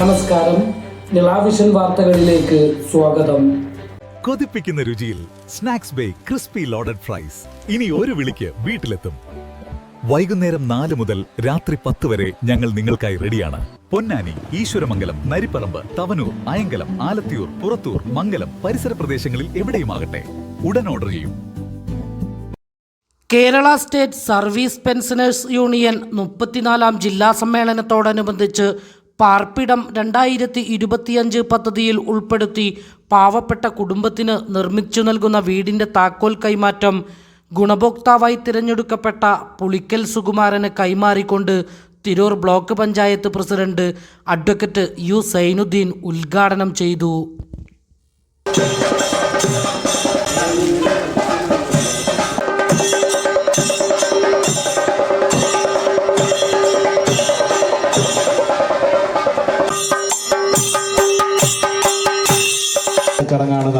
നമസ്കാരം. നിളാവിഷൻ വാർത്തകളിലേക്ക് സ്വാഗതം. കൊതിപ്പിക്കുന്ന രുചിയിൽ snacks bay crispy loaded fries. ഇനി ഒരു വിളിക്ക് വീട്ടിലെത്തും. വൈകുന്നേരം നാല് മുതൽ രാത്രി പത്ത് വരെ ഞങ്ങൾ നിങ്ങൾക്കായി റെഡിയാണ്. പൊന്നാനി ഈശ്വരമംഗലം നരിപ്പറമ്പ് തവനൂർ അയങ്കലം ആലത്തിയൂർ പുറത്തൂർ മംഗലം പരിസര പ്രദേശങ്ങളിൽ എവിടെയുമാകട്ടെ. ഉടൻ ഓർഡർ ചെയ്യും. Kerala state service pensioners union മുപ്പത്തിനാലാം ജില്ലാ സമ്മേളനത്തോടനുബന്ധിച്ച് പാർപ്പിടം രണ്ടായിരത്തി ഇരുപത്തിയഞ്ച് പദ്ധതിയിൽ ഉൾപ്പെടുത്തി പാവപ്പെട്ട കുടുംബത്തിന് നിർമ്മിച്ചു നൽകുന്ന വീടിന്റെ താക്കോൽ കൈമാറ്റം ഗുണഭോക്താവായി തിരഞ്ഞെടുക്കപ്പെട്ട പുളിക്കൽ സുകുമാരന് കൈമാറിക്കൊണ്ട് Tirur block panchayat president advocate U Zainuddin ഉദ്ഘാടനം ചെയ്തു.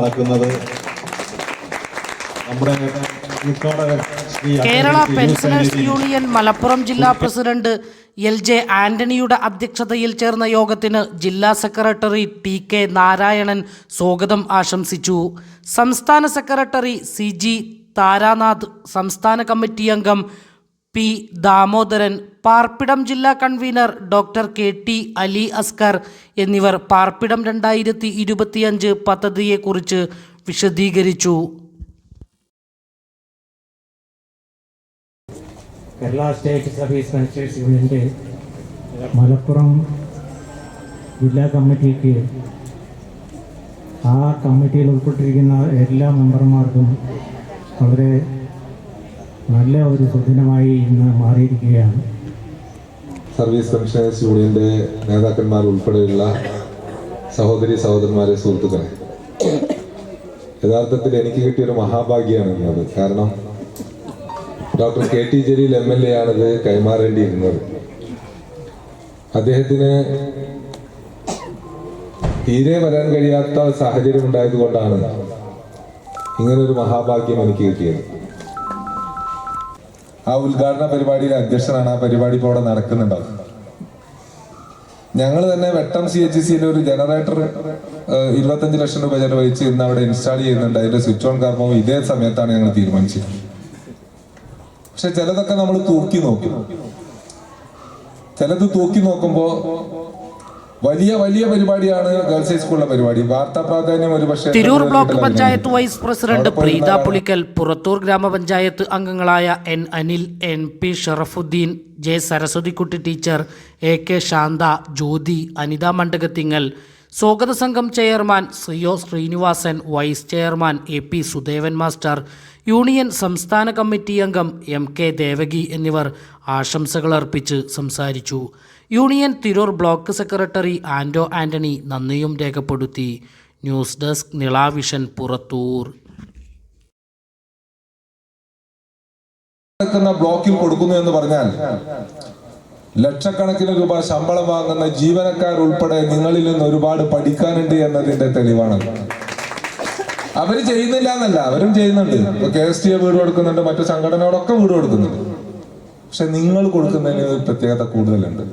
നടക്കുന്നത്. നമ്മുടെ കേരള പെൻഷനേഴ്സ് യൂണിയൻ മലപ്പുറം ജില്ലാ പ്രസിഡന്റ് എൽ ജെ ആന്റണിയുടെ അധ്യക്ഷതയിൽ ചേർന്ന യോഗത്തിന് ജില്ലാ സെക്രട്ടറി ടി കെ നാരായണൻ സ്വാഗതം ആശംസിച്ചു. സംസ്ഥാന സെക്രട്ടറി സി ജി താരാനാഥ് സംസ്ഥാന കമ്മിറ്റി അംഗം പി. ദാമോദരൻ പാർപ്പിടം ജില്ലാ convener doctor K. T. Ali Askar എന്നിവർ പാർപ്പിടം രണ്ടായിരത്തി ഇരുപത്തിയഞ്ച് പദ്ധതിയെക്കുറിച്ച് വിശദീകരിച്ചു. കേരള സ്റ്റേറ്റ് സർവീസ് പെൻഷേഴ്സ് യൂണിയന്റെ മലപ്പുറം ജില്ലാ കമ്മിറ്റിക്ക് ആ കമ്മിറ്റിയിൽ ഉൾപ്പെട്ടിരിക്കുന്ന എല്ലാ മെമ്പർമാർക്കും വളരെ നല്ല ഒരു സുദിനമായി ഇന്ന് മാറിയിരിക്കുകയാണ്. സർവീസ് പെൻഷനേഴ്സ് യൂണിയന്റെ നേതാക്കന്മാർ ഉൾപ്പെടെയുള്ള സഹോദരി സഹോദരന്മാരെ സുഹൃത്തുക്കളെ യഥാർത്ഥത്തിൽ എനിക്ക് കിട്ടിയൊരു മഹാഭാഗ്യമാണ് ഇന്നത്. കാരണം doctor K T Jaleel M L A ആണിത് കൈമാറേണ്ടിയിരുന്നത്. അദ്ദേഹത്തിന് തീരെ വരാൻ കഴിയാത്ത സാഹചര്യം ഉണ്ടായതുകൊണ്ടാണ് ഇങ്ങനൊരു മഹാഭാഗ്യം എനിക്ക് കിട്ടിയത്. ആ ഉദ്ഘാടന പരിപാടിയിലെ അധ്യക്ഷനാണ്. ആ പരിപാടി ഇപ്പോൾ അവിടെ നടക്കുന്നുണ്ടാവും ഞങ്ങൾ തന്നെ വെട്ടം സി എച്ച് സിയിലെ ഒരു ജനറേറ്റർ ഇരുപത്തഞ്ച് ലക്ഷം രൂപ ചെലവഴിച്ച് ഇന്ന് അവിടെ ഇൻസ്റ്റാൾ ചെയ്യുന്നുണ്ട്. അതിന്റെ സ്വിച്ച് ഓൺ കർമ്മവും ഇതേ സമയത്താണ് ഞങ്ങൾ തീരുമാനിച്ചത്. പക്ഷെ ചിലതൊക്കെ നമ്മൾ തൂക്കി നോക്കും. ചിലത് തൂക്കി നോക്കുമ്പോ വലിയ വലിയ പരിപാടിയാണ് ഗേൾസ് ഹൈസ്കൂളിലെ പരിപാടി. വാർത്താ പ്രാധാന്യം ഒരു പക്ഷേ Tirur block panchayat vice president Preetha Pulikkal Purathur ഗ്രാമപഞ്ചായത്ത് അംഗങ്ങളായ N Anil N P Sharafuddeen J Saraswathikutty teacher A K Shantha Jyothi Anitha Mandakathingal സ്വാഗത സംഘം chairman C O Srinivasan vice chairman A P Sudevan master union സംസ്ഥാന committee അംഗം M K Devaki എന്നിവർ ആശംസകൾ അർപ്പിച്ച് സംസാരിച്ചു. Union Tirur block secretary Ando Antony നന്ദിയും രേഖപ്പെടുത്തി. News desk Nila vision Purathur. ബ്ലോക്കിൽ കൊടുക്കുന്നു എന്ന് പറഞ്ഞാൽ ലക്ഷക്കണക്കിന് രൂപ ശമ്പളം വാങ്ങുന്ന ജീവനക്കാർ ഉൾപ്പെടെ നിങ്ങളിൽ നിന്ന് ഒരുപാട് പഠിക്കാനുണ്ട് എന്നതിന്റെ തെളിവാണ്. അവർ ചെയ്യുന്നില്ല എന്നല്ല അവരും ചെയ്യുന്നുണ്ട്. ഇപ്പൊ കെ എസ് ടി വീട് കൊടുക്കുന്നുണ്ട് മറ്റു സംഘടനകളൊക്കെ വീട് കൊടുക്കുന്നുണ്ട്. പക്ഷെ നിങ്ങൾ കൊടുക്കുന്നതിന് പ്രത്യേകത കൂടുതലുണ്ട്.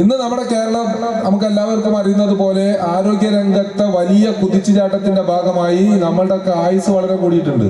ഇന്ന് നമ്മുടെ കേരളം നമുക്ക് എല്ലാവർക്കും അറിയുന്നത് പോലെ ആരോഗ്യ രംഗത്തെ വലിയ കുതിച്ചുചാട്ടത്തിന്റെ ഭാഗമായി നമ്മളുടെ ഒക്കെ ആയുസ് വളരെ കൂടിയിട്ടുണ്ട്.